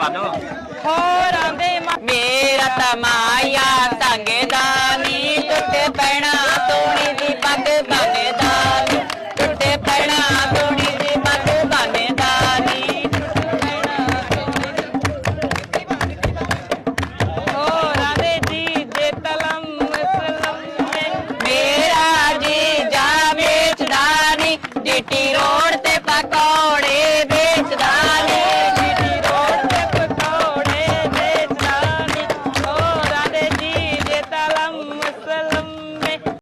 ਪਾ ਦੋ ਹੋਰ ਆਂਦੇ ਮੇਰਾ ਤਮਾਇਆ ਧਾਗੇ ਦਾ ਨੀ, ਟੁੱਟੇ ਪੈਣਾ ਤੋਣੀ ਦੀ ਪੱਗ ਬਾਨੇ ਦਾ ਟੁੱਟੇ ਪੈਣਾ ਤੋਣੀ ਦੀ ਪੱਗ ਬਾਨੇ ਦਾ ਨੀ। ਹੋਰ ਆਂਦੇ ਜੀ ਦੇ ਤਲਮ ਮਸਲਮ ਮੇਰਾ ਜੀ ਜਾ ਵੇਚਦਾ ਨੀ ਡਿਟੀ ਰੋਡ